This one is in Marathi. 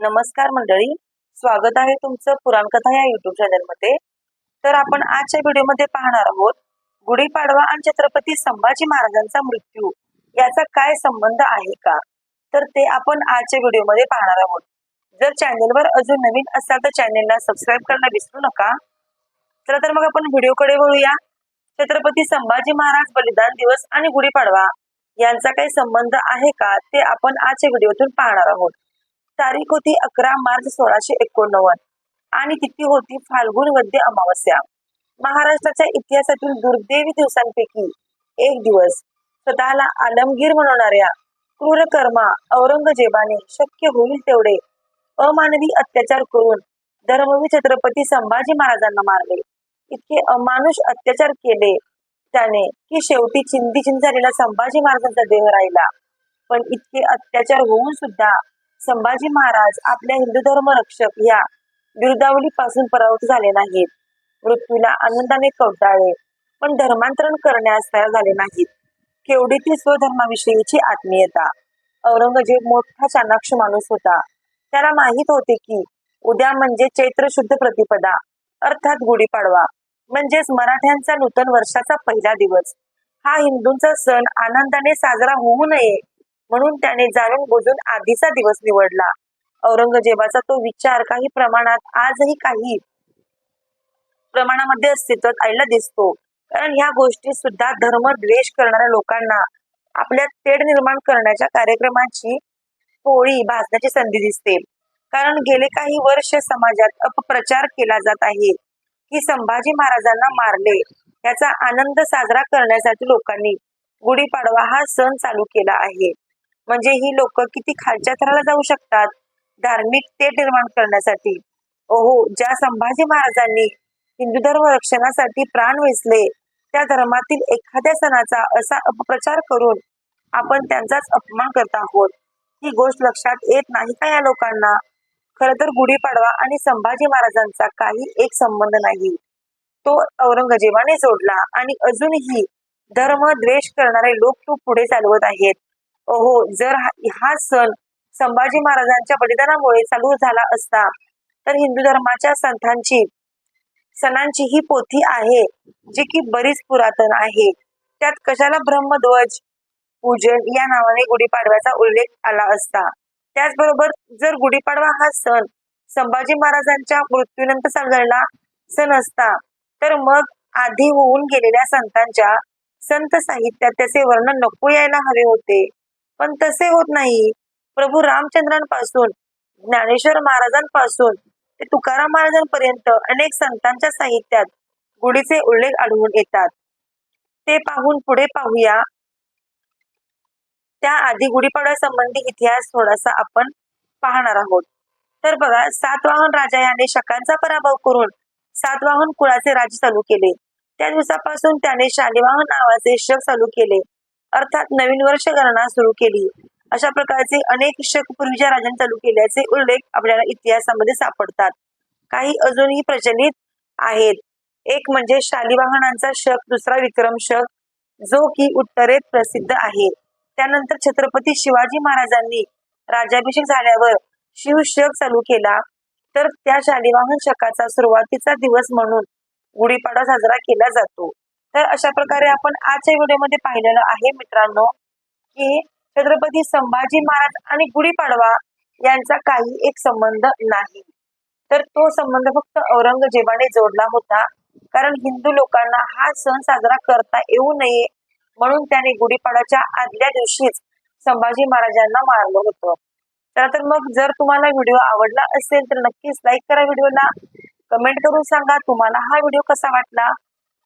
नमस्कार मंडळी. स्वागत आहे तुमचं पुराणकथा या युट्यूब चॅनलमध्ये तर आपण आजच्या व्हिडिओमध्ये पाहणार आहोत गुढीपाडवा आणि छत्रपती संभाजी महाराजांचा मृत्यू याचा काय संबंध आहे का? तर ते आपण आजच्या व्हिडिओमध्ये पाहणार आहोत. जर चॅनलवर अजून नवीन असाल तर चॅनेलला सबस्क्राईब करायला विसरू नका. चला तर मग आपण व्हिडिओकडे वळूया. छत्रपती संभाजी महाराज बलिदान दिवस आणि गुढीपाडवा यांचा काही संबंध आहे का? ते आपण आजच्या व्हिडिओतून पाहणार आहोत. तारीख होती अकरा मार्च सोळाशे एकोणनव्वद. आणि तिथी होती फाल्गुन वद्य अमावस्या. महाराष्ट्राच्या इतिहासातील दुर्दैवी दिवसांपैकी एक दिवस स्वतःला आलमगीर म्हणणाऱ्या क्रूरकर्मा औरंगजेबाने शक्य होईल तेवढे अमानवी अत्याचार करून धर्मवीर छत्रपती संभाजी महाराजांना मारले. इतके अमानुष अत्याचार केले त्याने की शेवटी चिंती चिंत झालेला संभाजी महाराजांचा देह राहिला. पण इतके अत्याचार होऊन सुद्धा संभाजी महाराज आपल्या हिंदू धर्म रक्षक या बिरुदावलीपासून परावृत झाले नाहीत. मृत्यूला आनंदाने कवटाळे पण धर्मांतरण करण्यास तयार झाले नाहीत. केवढी ती स्वधर्माविषयीची आत्मीयता. औरंगजेब मोठा चाणाक्ष माणूस होता. त्याला माहीत होते की उद्या म्हणजे चैत्र शुद्ध प्रतिपदा अर्थात गुढीपाडवा म्हणजेच मराठ्यांचा नूतन वर्षाचा पहिला दिवस. हा हिंदूंचा सण आनंदाने साजरा होऊ नये म्हणून त्याने जाणून बुजून आधीचा दिवस निवडला. औरंगजेबाचा तो विचार काही प्रमाणात आजही काही प्रमाणामध्ये अस्तित्वात आलेला दिसतो. कारण ह्या गोष्टी सुद्धा धर्म द्वेष करणाऱ्या लोकांना आपल्या तेढ निर्माण करण्याच्या कार्यक्रमाची पोळी भासण्याची संधी दिसते. कारण गेले काही वर्ष समाजात अपप्रचार केला जात आहे. की संभाजी महाराजांना मारले याचा आनंद साजरा करण्यासाठी लोकांनी गुढीपाडवा हा सण चालू केला आहे. म्हणजे ही लोक किती खालच्या थराला जाऊ शकतात? धार्मिक ते निर्माण करण्यासाठी. ओहो ज्या संभाजी महाराजांनी हिंदू धर्म रक्षणासाठी प्राण वेचले त्या धर्मातील एखाद्या सणाचा असा अपप्रचार करून आपण त्यांचाच अपमान करत आहोत. ही गोष्ट लक्षात येत नाही का या लोकांना? खर तर गुढीपाडवा आणि संभाजी महाराजांचा काही एक संबंध नाही. तो औरंगजेबाने जोडला आणि अजूनही धर्म द्वेष करणारे लोक तो पुढे चालवत आहेत. ओहो जर हा- हा सण संभाजी महाराजांच्या बलिदानामुळे चालू झाला असता तर हिंदू धर्माच्या संतांची सणांची ही पोथी आहे जी की बरीच पुरातन आहे. त्यात कशाला ब्रह्मध्वज पूजन या नावाने गुढीपाडव्याचा उल्लेख आला असता. त्याचबरोबर जर गुढीपाडवा हा सण संभाजी महाराजांच्या मृत्यूनंतर चालू झालेला सण असता तर मग आधी होऊन गेलेल्या संतांच्या संत साहित्यात त्याचे वर्णन नको यायला हवे होते. पण तसे होत नाही. प्रभू रामचंद्रांपासून ज्ञानेश्वर महाराजांपासून ते तुकाराम महाराजांपर्यंत अनेक संतांच्या साहित्यात गुढीचे उल्लेख आढळून येतात. ते पाहून पुढे पाहूया. त्याआधी गुढीपाडव्या संबंधी इतिहास थोडासा आपण पाहणार आहोत. तर बघा सातवाहन राजा याने शकांचा पराभव करून सातवाहन कुळाचे राज्य चालू केले. त्या दिवसापासून त्याने शालिवाहन नावाचे शक चालू केले. अर्थात नवीन वर्ष गणना सुरू केली. अशा प्रकारचे अनेक शक पूर्वीच्या राजांनी चालू केल्याचे उल्लेख आपल्याला इतिहासामध्ये सापडतात. काही अजूनही प्रचलित आहेत. एक म्हणजे शालिवाहनांचा शक दुसरा विक्रम शक जो की उत्तरेत प्रसिद्ध आहे. त्यानंतर छत्रपती शिवाजी महाराजांनी राज्याभिषेक झाल्यावर शिवशक चालू केला तर त्या शालिवाहन शकाचा सुरुवातीचा दिवस म्हणून गुढीपाडा साजरा केला जातो. तर अशा प्रकारे आपण आजच्या व्हिडिओमध्ये पाहिलेलं आहे मित्रांनो की छत्रपती संभाजी महाराज आणि गुढीपाडवा यांचा काही एक संबंध नाही. तर तो संबंध फक्त औरंगजेबाने जोडला होता कारण हिंदू लोकांना हा सण साजरा करता येऊ नये म्हणून त्याने गुढीपाडाच्या आदल्या दिवशीच संभाजी महाराजांना मारलं होतं. तर तर मग जर तुम्हाला व्हिडिओ आवडला असेल तर नक्कीच लाईक करा व्हिडिओला. कमेंट करून सांगा तुम्हाला हा व्हिडिओ कसा वाटला.